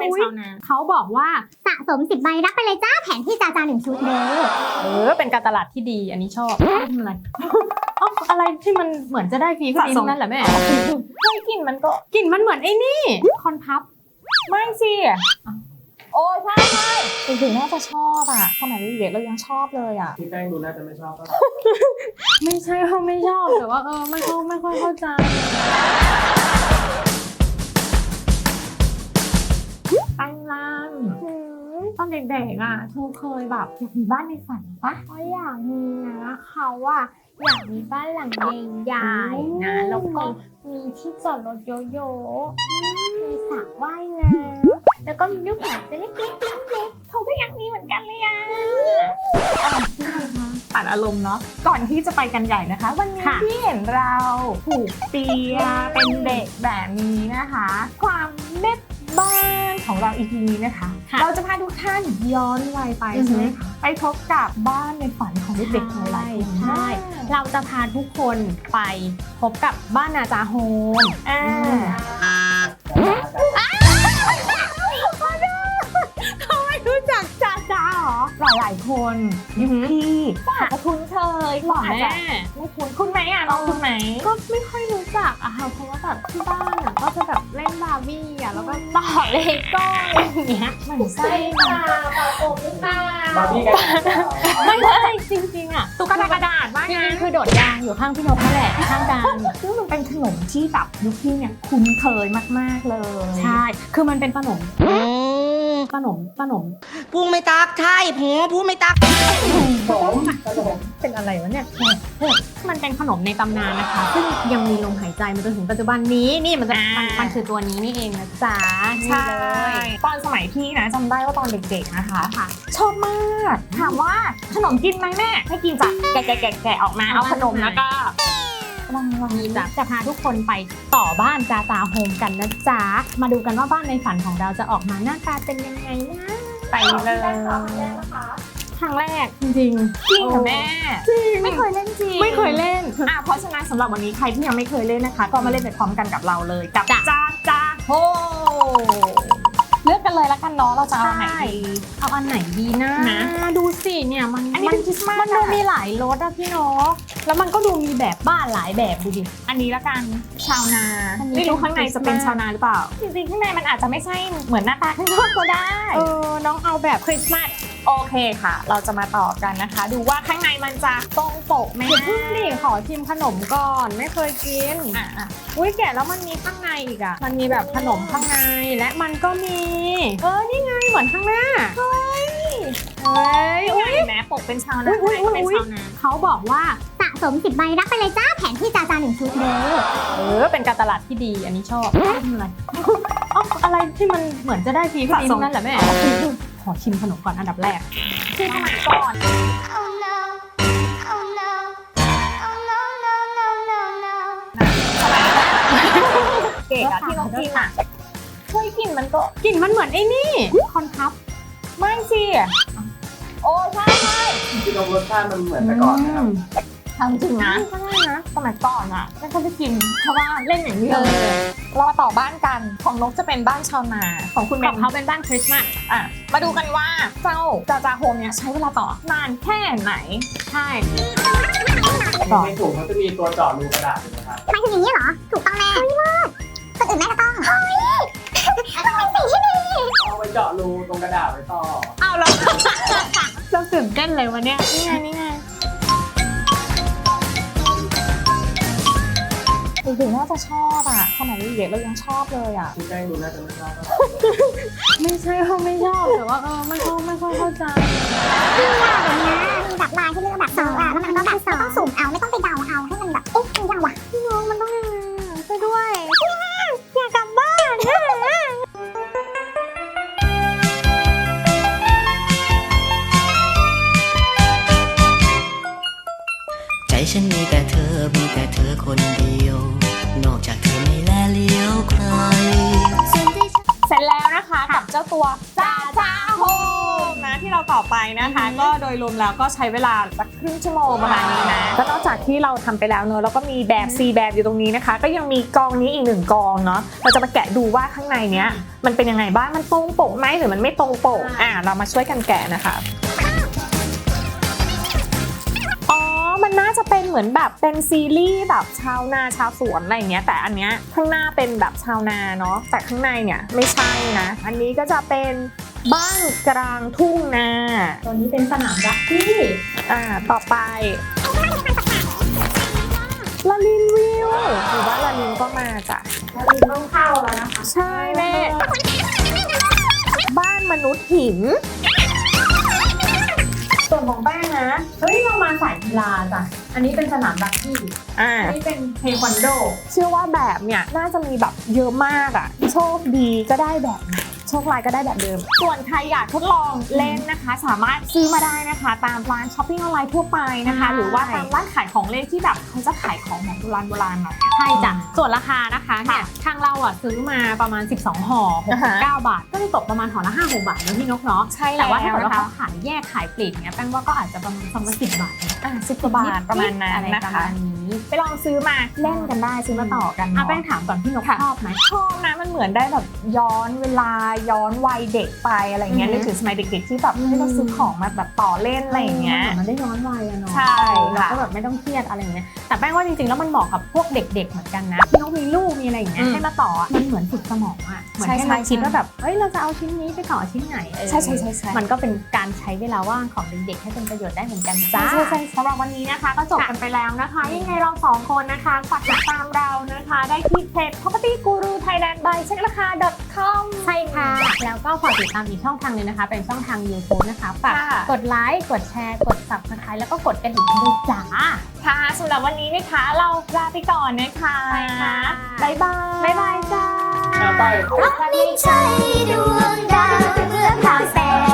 เป็นชาวนาเขาบอกว่า สะสมสิบใบรับไปเลยจ้าแผนที่จาจาหนึ่งชุดเด้อเออเป็นการตลาดที่ดีอันนี้ชอบทำอะไรเอ้าอะไรที่มันเหมือนจะได้ฟรีก็ดีสะสม ทั้งนั่นแหละแม่เฮ้ยกลิ่นมันก็กลิ่นมันเหมือนไอ้นี่ คอนพับไม่สิโอ้ใช่ใช่ถึงๆน่าจะชอบอะสมัยเด็กๆเรายังชอบเลยอะ พี่แป้งดูน่าจะไม่ชอบก็ไม่ใช่ว่าไม่ชอบแต่ว่าเออไม่เข้าไม่ค่อยเข้าใจ นเด็กๆอะเธอเคยแบบอยากมีบ้านในฝันปะก็อยากมีนะเขาว่าอยากมีบ้านหลังใหญ่ๆนะแล้วก็มีที่จอดรถเยอะๆมีสระว่ายน้ำแล้วก็มีลูกหมาตัวเล็กๆเล็กๆเขาก็อยากมีเหมือนกันเลยอะตัดอารมณ์เนาะก่อนที่จะไปกันใหญ่นะคะ วันนี้ค่ะที่เห็นเราผูกเปียเป็นเด็กแบบนี้นะคะ ความเม็ด บ้านของเราอีพีนี้นะคะ ค่ะเราจะพาทุกท่านย้อนวัยไปอือฮึ ใช่ไหมคะไปพบกับบ้านในฝันของเด็กๆหลายๆคนใช่เราจะพาทุกคนไปพบกับบ้านนาจาโฮมอ่าเขาไม่รู้จักจาจาเหรอหลายๆคนยุคพี่ก็อาจจะคุ้นเคยก็อาจจะไม่คุ้นคุ้นไหมอะน้องคุ้นไหมก็ไม่ค่อยรู้ จักอะค่ะเพราะว่าแบบที่บ้านอะก็จะแบบเล่นบาร์บี้อะแล้วก็ต่อเลโก้อะไรอย่างเงี้ยเหมือนไส้มาบาร์บี้กันไม่ใช่จริงๆอะตุ๊กตากระดาษว่าจริงั้นงๆคือโดดยางอยู่ข้างพี่นกนั่นแหละข้างกันซึ่งมันเป็นขนมที่แบบยุคพี่เนี่ยคุ้นเคยมากๆเลย ใช่ คือมันเป็นขนม ขนมขนมพูดไม่ตักใช่หัวพูดไม่ตักผมขนมเป็นอะไรวะเนี่ยมันเป็นขนมในตำนานนะคะ ซึ่งยังมีลมหายใจมาจนถึงปัจจุบันนี้นี่มันจะมันมันคือตัวนี้นี่เองนะจ๊ะนี่ใช่เลยตอนสมัยพี่นะจำได้ว่าตอนเด็กๆนะคะค่ะชอบมากถามว่าขนมกินไหมแม่ไม่กินจ้ะแกะแกะแกะแกะออกมาเอาขนมแล้วก็ วางวางนี่จะจะพาทุกคนไปต่อบ้านจาจาโฮมกันนะจ๊ะ มาดูกันว่าบ้านในฝันของเราจะออกมาหน้าตาเป็นยังไงนะไปเลยครั้งแรกจริงๆจริงเหรอแม่จริงไม่เคยเล่นจริงไม่เคยเล่นอะเพราะฉะนั้นสำหรับวันนี้ใครที่ยังไม่เคยเล่นนะคะ ก็มาเล่นไปพร้อมกันกับเราเลยกับจ้ะจ้าจ้าโฮ เลือกกันเลยละกันเนาะเราจะเอาอันไหนดี เอาอันไหนดีนะนะ ดูสิเนี่ยมันอันนี้เป็นคริสต์มาสมันดูอะ มีหลายรสอะพี่เนาะแล้วมันก็ดูมีแบบบ้านหลายแบบดูดิ อันนี้ละกันชาวนาอันนี้ไม่รู้เป็นข้างในจะเป็นคริสต์มาส ชาวนาหรือเปล่า จริงๆข้างในมันอาจจะไม่ใช่เหมือนหน้าตาข้างนอกก็ได้ เออน้องเอาแบบคริสต์มาส โอเคค่ะ เราจะมาต่อกันนะคะ ดูว่าข้างในมันจะตรงปกไหมเดี๋ยวพึ่งดิขอชิมขนมก่อนไม่เคยกินอะอะอุ้ยแกะแล้วมันมีข้างในอีกอะมันมีแบบขนมข้างในและมันก็มี เออนี่ไงเหมือนข้างหน้าเฮ้ยเฮ้ยนี่ไงเห็นไหมปกเป็นชาวนาอุ๊ยอุ๊ยข้างในก็เป็นอุ๊ยชาวนาเขาบอกว่าสะสมสิบใบรับไปเลยจ้าแผนที่จาจาหนึ่งชุดเด้อเออเป็นการตลาดที่ดีอันนี้ชอบทำอะไรเอ้าอะไรที่มันเหมือนจะได้ฟรีก็ดีทั้งนั่นแหละแม่ ขอชิมขนมก่อนอันดับแรก คือสมัยก่อน Oh no Oh no Oh no no no no no เก๋อะที่น้องกินอะช่วยกินมันก็กลิ่นมันเหมือนไอ้นี่ คอนพับ ไม่สิโอ้ใช่ใช่ที่นมรสชาติมันเหมือนแต่ก่อนนะครับ ทำจริงนะก็ได้นะสมัยก่อนอะไม่ค่อยได้กินเพราะว่าเล่นอย่างเดียวเลย เรามาต่อบ้านกันของนกจะเป็นบ้านชาวนา ของคุณขเป็อนงเขาเป็นบ้านคริสต์มาสอะมาดูกันว่าเจ้าจาจาโฮมเนี่ยใช้เวลาต่อนานแค่ไหนใช่ในถุงเขาจะมีตัวเจาะรูกระดาษอยู่นะครับหมายถึงอย่างนี้เหรอ ถูกต้องแน่เฮ้ยมากคนอื่นน่าจะต้องเฮ้ยมันเป็นสิ่งที่ดีเอาไปเจาะรูตรงกระดาษไว้ต่อเอาเราเราตื่นเต้นเลยวันเนี้ยนี่ไงนี่ไงเด็กๆน่าจะชอบอะส มัยเด็กๆเรายังชอบเลยอะพี่แป้งดูน่าจะไม่ชอบก็ไม่ใช่ว่าไม่ชอบแต่ว่าเออไม่ค่อยไม่ค่อยเข้าใจที่ยากแบบเนี้ยมีแบบลายที่เลือกแบบสองอะแล้วมันก็แบบต้องสุ่มเอาไม่ต้อง กับเจ้าตัวจาจาโฮมนะที่เราต่อไปนะคะ ก็โดยรวมแล้วก็ใช้เวลาสักครึ่งชั่วโมงประมาณนี้นะก็นอกจากที่เราทำไปแล้วเนอะแล้วก็มีแบบ C แบบอยู่ตรงนี้นะคะ ก็ยังมีกองนี้อีกหนึ่งกองเนาะเราจะมาแกะดูว่าข้างในเนี้ยมันเป็นยังไงบ้างมันตรงปกไหมหรือมันไม่ตรงปกอ่าเรามาช่วยกันแกะนะคะ จะเป็นเหมือนแบบเป็นซีรีส์แบบชาวนาชาวสวนอะไรเงี้ย แต่อันเนี้ยข้างหน้าเป็นแบบชาวนาเนาะแต่ข้างในเนี่ยไม่ใช่นะ อันนี้ก็จะเป็นบ้านกลางทุ่งนาตัวนี้เป็นสนามรักที่อ่าต่อไปลาลินวิวหรือว่าลาลินก็มาจ้ะเราต้องเข้าแล้วนะคะ ใช่แม่บ้านมนุษย์หินส่วนของแป้งนะเฮ้ยเรามา สายกีฬาจ้ะ อันนี้เป็นสนามรักที่อ่า อันนี้เป็นเทควันโด เชื่อว่าแบบเนี่ยน่าจะมีแบบเยอะมากอะ่ะโชคดีก็ได้แบบไหนโช คร้ายก็ได้แบบเดิม ส่วนใครอยากทดลองเล่นนะคะ สามารถซื้อมาได้นะคะ ตามร้านช้อปปิ้งออนไลน์ทั่วไปนะคะใช่หรือว่าตามร้านขายของเล่นที่แบบเขาจะขายของแบบโบราณโบราณหน่อยใช่จ้ะส่วนราคานะคะเนี่ยทางเราอะซื้อมาประมาณ 12ห่ออ่าฮะ69 บาท ก็จะตกประมาณห่อละ5 6บาทนะพี่นกเนาะใช่แต่ว่าถ้าแล้วเกิดนะว่าคะเขาขายแยกขายปลีกเนี้ยแป้งว่าก็อาจจะประมาณซองละ10บาทอะสิบกว่าบาทประมาณนั้นอะไรนะประคะมาณนี้ไปลองซื้อมาเล่นกันได้ซื้อมาต่อกันอะเนาะแป้งถามก่อนพี่นกค่ะชอบไหมชอบนะมันเหมือนได้แบบย้อนเวลาย้อนวัยเด็กไปอะไรเงี้ยอือฮึนึกถึงสมัยเด็กๆที่แบบอืม ให้เราซื้อของมาแบบต่อเล่นอะไรอย่างเงี้ยหมืนมันได้ย้อนวัยอะเนาะใช่เราค่ะก็แบบไม่ต้องเครียดอะไรอย่างเงี้ยแต่แป้งว่าจริงๆแล้วมันเหมาะกับพวกเด็ก ๆ เหมือนกันนะพี่นกมีลูกมีอะไรอย่างเงี้ยอืมให้มาต่ออะมันเหมือนฝึกสมองอะเหมือนใช่ให้ใช่มันคิดใช่ว่าแบบเฮ้ยเราจะเอาชิ้นนี้ไปต่อชิ้นไหนเออ ใช่ใช่ใช่ใช่ มันก็เป็นการใช้เวลาว่างของเด็กๆให้เป็นประโยชน์ได้เหมือนกันจ้า ใช่ใช่สำหรับวันนี้นะคะก็จบกันไปแล้วนะคะ ยังไงเราสองคนนะคะฝากติดตามเรานะคะ ได้ที่เพจ property guru thailand by เช็คราคา com ใช่ค่ะ แล้วก็ฝากติดตามอีกช่องทางหนึงนะคะ เป็นช่องทาง YouTube นะคะฝากกดไลค์ กดแชร์ กด subscribe แล้วก็กดกระดิ่งให้ด้วยจ้า ค่ะสำหรับวันนี้นะคะ เราลาไปก่อนนะคะใช่ค่ะ บ๊ายบาย บ๊ายบายจ้า ไป เพราะไม่ใช่ดวงดาวเพื่อพาแสง